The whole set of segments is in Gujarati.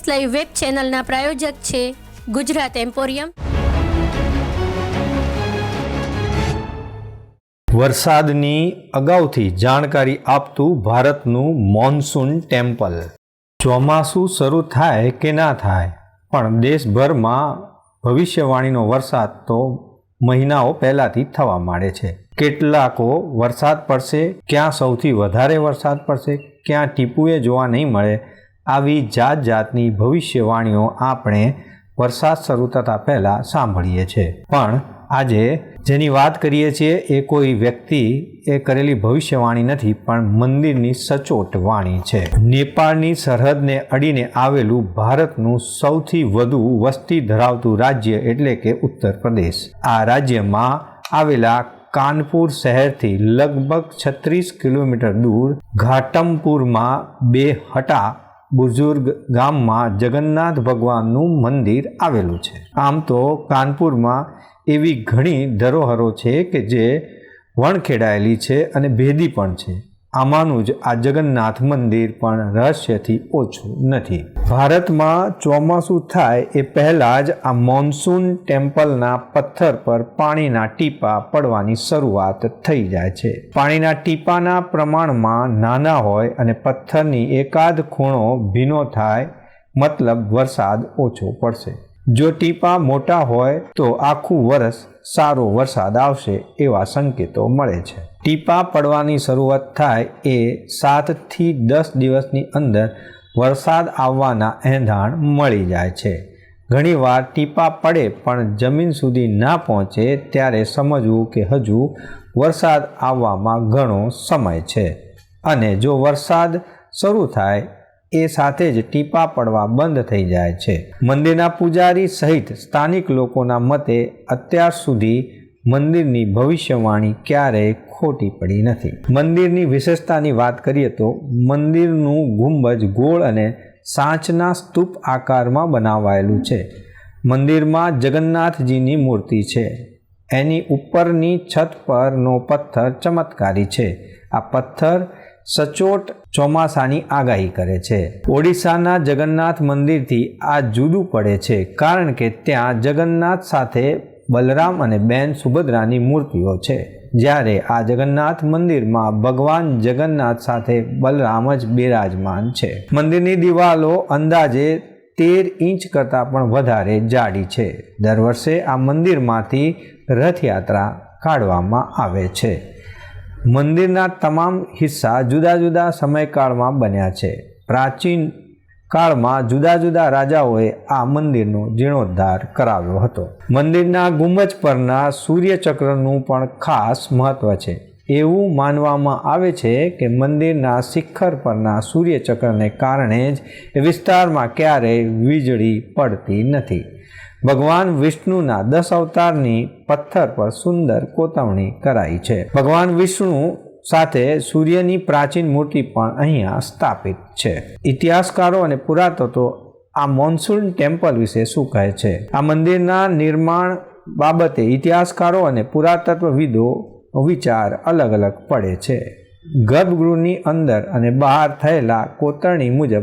એસ લાઈવ વેબ ચેનલના પ્રાયોજક છે ગુજરાત એમ્પોરિયમ. વરસાદની અગાઉથી જાણકારી આપતું ભારતનું મોન્સૂન ટેમ્પલ. ચોમાસું શરૂ થાય કે ના થાય, પણ દેશભરમાં ભવિષ્યવાણીનો વરસાદ તો મહિનાઓ પહેલાંથી થવા માંડે છે. કેટલાકો વરસાદ પડશે, ક્યાં સૌથી વધારે વરસાદ પડશે, ક્યાં ટીપુએ જોવા નહીં મળે આવી જાત જાતની ભવિષ્યવાણીઓ આપણે વરસાદ શરૂ થતાં પહેલાં સાંભળીએ છીએ પણ આજે જેની વાત કરીએ છીએ એ કોઈ વ્યક્તિ એ કરેલી ભવિષ્યવાણી નથી, પણ મંદિરની સચોટ વાણી છે. નેપાળની સરહદને અડીને આવેલું ભારતનું સૌથી વધુ વસ્તી ધરાવતું રાજ્ય એટલે કે ઉત્તર પ્રદેશ. આ રાજ્યમાં આવેલા કાનપુર શહેરથી લગભગ છત્રીસ કિલોમીટર દૂર, ઘાટમપુરમાં બે હટા બુઝુર્ગ ગામમાં જગન્નાથ ભગવાનનું મંદિર આવેલું છે. આમ તો કાનપુરમાં એવી ઘણી ધરોહરો છે કે જે વણખેડાયેલી છે અને ભેદી પણ છે. આમાંનું જ આ જગન્નાથ મંદિર પણ રહસ્યથી ઓછું નથી. ભારતમાં ચોમાસું થાય એ પહેલાં જ આ મોન્સૂન ટેમ્પલના પથ્થર પર પાણીના ટીપા પડવાની શરૂઆત થઈ જાય છે. પાણીના ટીપાના પ્રમાણમાં નાના હોય અને પથ્થરની એકાદ ખૂણો ભીનો થાય, મતલબ વરસાદ ઓછો પડશે. જો ટીપા મોટા હોય તો આખું વરસ સારો વરસાદ આવશે એવા સંકેતો મળે છે. ટીપા પડવાની શરૂઆત થાય એ સાતથી દસ દિવસની અંદર વરસાદ આવવાના એંધાણ મળી જાય છે. ઘણીવાર ટીપા પડે પણ જમીન સુધી ના પહોંચે ત્યારે સમજવું કે હજુ વરસાદ આવવામાં ઘણો સમય છે. અને જો વરસાદ શરૂ થાય, એ સાથે જ ટીપા પડવા બંધ થઈ જાય છે. મંદિરના પૂજારી સહિત સ્થાનિક લોકોના મતે અત્યાર સુધી મંદિરની ભવિષ્યવાણી ક્યારેય ખોટી પડી નથી. મંદિરની વિશેષતાની વાત કરીએ તો મંદિરનું ગુંબજ ગોળ અને સાંચના સ્તૂપ આકારમાં બનાવાયેલું છે. મંદિરમાં જગન્નાથજીની મૂર્તિ છે. એની ઉપરની છત પરનો પથ્થર ચમત્કારી છે. આ પથ્થર સચોટ ચોમાસાની આગાહી કરે છે. ઓડિશાના જગન્નાથ મંદિરથી આ જુદું પડે છે, કારણ કે ત્યાં જગન્નાથ સાથે બલરામ અને બેન સુભદ્રાની મૂર્તિઓ છે. જ્યારે આ જગન્નાથ મંદિરમાં ભગવાન જગન્નાથ સાથે બલરામ જ બિરાજમાન છે. મંદિરની દિવાલો અંદાજે તેર ઇંચ કરતાં પણ વધારે જાડી છે. દર વર્ષે આ મંદિરમાંથી રથયાત્રા કાઢવામાં આવે છે. મંદિરના તમામ હિસ્સા જુદા જુદા સમયકાળમાં બન્યા છે. પ્રાચીન કાળમાં જુદા જુદા રાજાઓએ આ મંદિરનો જીર્ણોદ્ધાર કરાવ્યો હતો. મંદિરના ગુંબજ પરના સૂર્યચક્રનું પણ ખાસ મહત્વ છે. એવું માનવામાં આવે છે કે મંદિરના શિખર પરના સૂર્યચક્રને કારણે જ વિસ્તારમાં ક્યારેય વીજળી પડતી નથી. ભગવાન વિષ્ણુના દસ અવતારની પથ્થર પર સુંદર કોતવણી કરાઈ છે. ભગવાન વિષ્ણુ સાથે સૂર્યની પ્રાચીન મૂર્તિ પણ અહીંયા સ્થાપિત છે. ઇતિહાસકારો અને પુરાતત્વો આ મોન્સૂન ટેમ્પલ વિશે શું કહે છે? આ મંદિરના નિર્માણ બાબતે ઇતિહાસકારો અને પુરાતત્વવિદો વિચાર અલગ અલગ પડે છે. ગર્ભગૃહની અંદર અને બહાર થયેલા કોતરણી મુજબ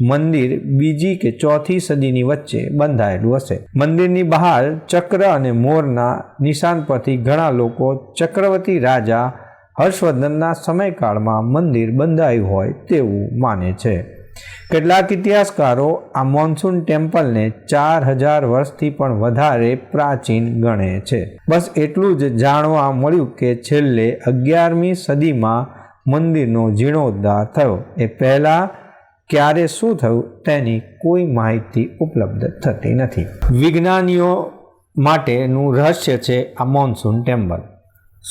મંદિર બીજી કે ચોથી સદીની વચ્ચે બંધાયેલું હશે. મંદિરની બહાર ચક્ર અને મોરના નિશાન પરથી ઘણા લોકો ચક્રવર્તી રાજા હર્ષવર્ધનના સમયકાળમાં મંદિર બંધાયું હોય તેવું માને છે. કેટલાક ઇતિહાસકારો આ મોન્સૂન ટેમ્પલને ચાર હજાર વર્ષથી પણ વધારે પ્રાચીન ગણે છે. બસ એટલું જ જાણવા મળ્યું કે છેલ્લે અગિયારમી સદીમાં મંદિરનો જીર્ણોદ્ધાર થયો. એ પહેલાં ક્યારે શું થયું તેની કોઈ માહિતી ઉપલબ્ધ થતી નથી. વિજ્ઞાનીઓ માટેનું રહસ્ય છે આ મોન્સૂન ટેમ્પલ.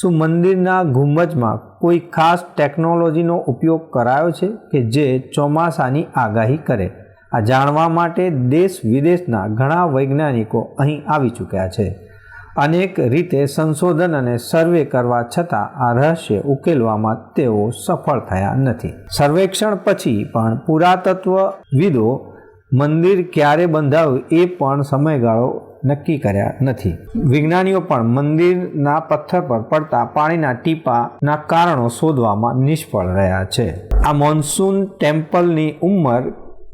શું મંદિરના ગુંબજમાં કોઈ ખાસ ટેકનોલોજીનો ઉપયોગ કરાયો છે કે જે ચોમાસાની આગાહી કરે? આ જાણવા માટે દેશ વિદેશના ઘણા વૈજ્ઞાનિકો અહીં આવી ચૂક્યા છે. અનેક રીતે સંશોધન અને સર્વે કરવા છતાં આ રહસ્ય ઉકેલવામાં તેઓ સફળ થયા નથી. સર્વેક્ષણ પછી પણ પુરાતત્વવિદો મંદિર ક્યારે બંધાવ્યું એ પણ સમયગાળો નક્કી કર્યા નથી. વિજ્ઞાનીઓ પણ મંદિરના પથ્થર પર પડતા પાણીના ટીપાના કારણો શોધવામાં નિષ્ફળ રહ્યા છે. આ મોન્સૂન ટેમ્પલની ઉંમર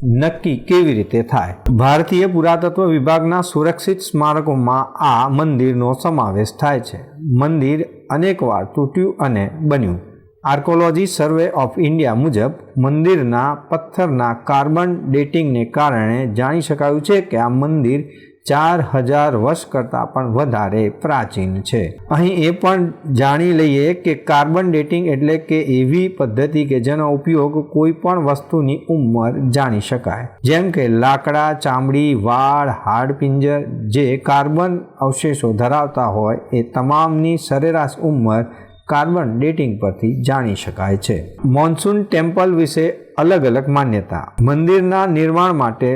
નક્કી કેવી રીતે થાય? ભારતીય પુરાતત્વ વિભાગના સુરક્ષિત સ્મારકોમાં આ મંદિરનો સમાવેશ થાય છે. મંદિર અનેકવાર તૂટ્યું અને બન્યું. આર્કોલોજી સર્વે ઓફ ઇન્ડિયા મુજબ મંદિરના પથ્થરના કાર્બન ડેટિંગને કારણે જાણી શકાયું છે કે આ મંદિર ચાર હજાર વર્ષ કરતાં પણ વધારે પ્રાચીન છે. અહીં એ પણ જાણી લઈએ કે કાર્બન ડેટિંગ એટલે કે એવી પદ્ધતિ કે જેનો ઉપયોગ કોઈ પણ વસ્તુની ઉંમર જાણી શકાય. જેમ કે લાકડા, ચામડી, વાળ હાડપિંજર જે કાર્બન અવશેષો ધરાવતા હોય એ તમામની સરેરાશ ઉંમર કાર્બન ડેટિંગ પરથી જાણી શકાય છે. મોન્સૂન ટેમ્પલ વિશે અલગ અલગ માન્યતા. મંદિરના નિર્માણ માટે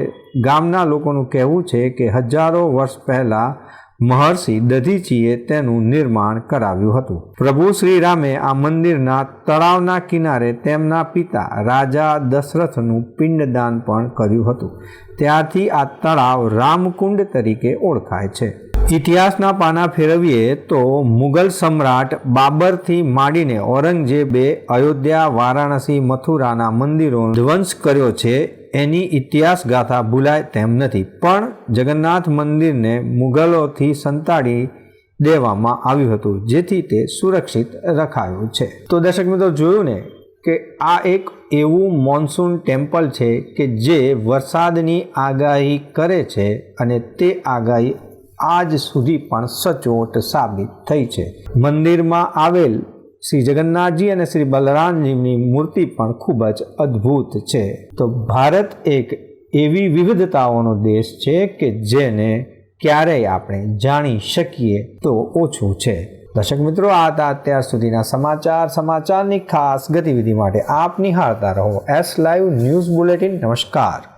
ગામના લોકોનું કહેવું છે કે હજારો વર્ષ પહેલાં મહર્ષિ દધીચીએ તેનું નિર્માણ કરાવ્યું હતું. પ્રભુ શ્રીરામે આ મંદિરના તળાવના કિનારે તેમના પિતા રાજા દશરથનું પિંડદાન પણ કર્યું હતું. ત્યારથી આ તળાવ રામકુંડ તરીકે ઓળખાય છે. ઇતિહાસના પાના ફેરવીએ તો મુગલ સમ્રાટ બાબરથી માંડીને ઔરંગઝેબે અયોધ્યા, વારાણસી, મથુરાના મંદિરો ધ્વંસ કર્યો છે, એની ઇતિહાસ ગાથા ભૂલાય તેમ નથી. પણ જગન્નાથ મંદિરને મુગલોથી સંતાડી દેવામાં આવ્યું હતું, જેથી તે સુરક્ષિત રખાયું છે. તો દર્શક મિત્રો, જોયું ને કે આ એક એવું મોન્સૂન ટેમ્પલ છે કે જે વરસાદની આગાહી કરે છે અને તે આગાહી આજ સુધી પણ સચોટ સાબિત થઈ છે. મંદિરમાં આવેલ શ્રી જગન્નાથજી અને શ્રી બલરામજીની મૂર્તિ પણ ખૂબ જ અદ્ભુત છે. તો ભારત એક એવી વિવિધતાઓનો દેશ છે કે જેને ક્યારેય આપણે જાણી શકીએ તો ઓછું છે. દર્શક મિત્રો, આ હતા અત્યાર સુધીના સમાચાર. સમાચારની ખાસ ગતિવિધિ માટે આપ નિહાળતા રહો. એસ લાઈવ ન્યૂઝ બુલેટિન નમસ્કાર.